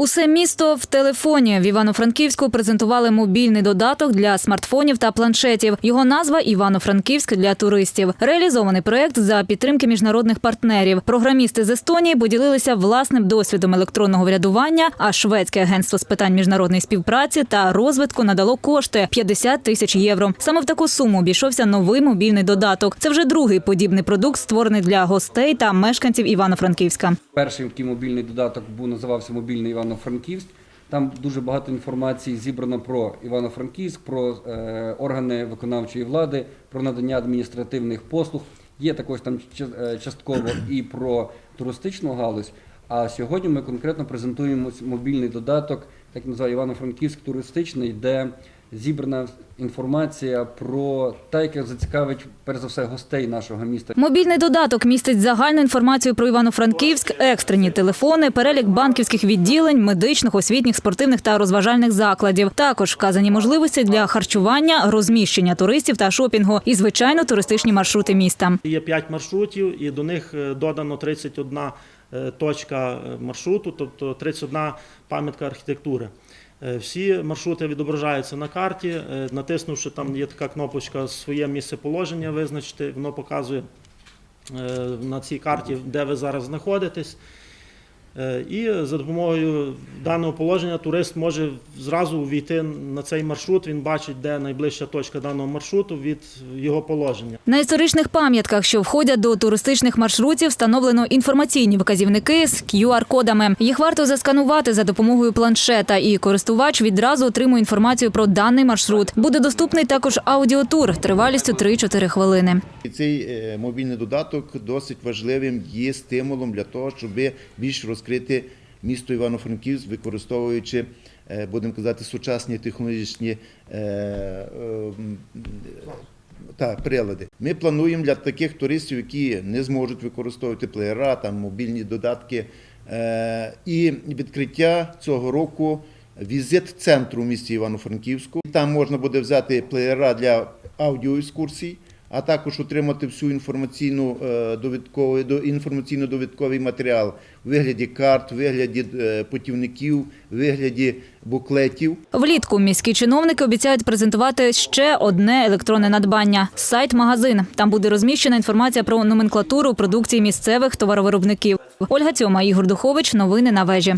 Усе місто в телефоні. В Івано-Франківську презентували мобільний додаток для смартфонів та планшетів. Його назва Івано-Франківськ для туристів. Реалізований проект за підтримки міжнародних партнерів. Програмісти з Естонії поділилися власним досвідом електронного врядування. А шведське агентство з питань міжнародної співпраці та розвитку надало кошти 50 тисяч євро. Саме в таку суму обійшовся новий мобільний додаток. Це вже другий подібний продукт, створений для гостей та мешканців Івано-Франківська. Перший мобільний додаток був називався Мобільний Івано-Франківськ. Там дуже багато інформації зібрано про Івано-Франківськ, про е, органи виконавчої влади, про надання адміністративних послуг. Є також там е, частково і про туристичну галузь. А сьогодні ми конкретно презентуємо мобільний додаток, так називає Івано-Франківськ туристичний, де зібрана інформація про те, яка зацікавить перш за все гостей нашого міста. Мобільний додаток містить загальну інформацію про Івано-Франківськ, екстрені телефони, перелік банківських відділень, медичних, освітніх, спортивних та розважальних закладів. Також вказані можливості для харчування, розміщення туристів та шопінгу і звичайно туристичні маршрути міста. Є 5 маршрутів, і до них е, додано 31 е, точка е, маршруту, тобто 31 пам'ятка архітектури. Е, Всі маршрути відображаються на карті. е, Натиснувши там є така кнопочка своє місце положення визначити, воно показує е, на цій карті, де ви зараз знаходитесь. Е, І за допомогою даного положення турист може зразу увійти на цей маршрут. Він бачить, де найближча точка даного маршруту від його положення. На історичних пам'ятках, що входять до туристичних маршрутів, встановлено інформаційні вказівники з QR-кодами. Їх варто засканувати за допомогою планшета, і користувач відразу отримує інформацію про даний маршрут. Буде доступний також аудіотур тривалістю 3-4 хвилини. Цей е, мобільний додаток досить важливим є стимулом для того, щоб більш розкрити місто Івано-Франківськ, використовуючи, е, будемо казати, сучасні технологічні е, е, та, прилади. Ми плануємо для таких туристів, які не зможуть використовувати плеєра, там, мобільні додатки, і відкриття цього року візит центру в місті Івано-Франківську. Там можна буде взяти плеєра для аудіоекскурсій, а також отримати всю інформаційну е, довідковий до інформаційно-довідковий матеріал у вигляді карт, у вигляді е, путівників, у вигляді буклетів. Влітку міські чиновники обіцяють презентувати ще одне електронне надбання сайт-магазин. Там буде розміщена інформація про номенклатуру продукції місцевих товаровиробників. Ольга Цьома, Ігор Духович. Новини на вежі.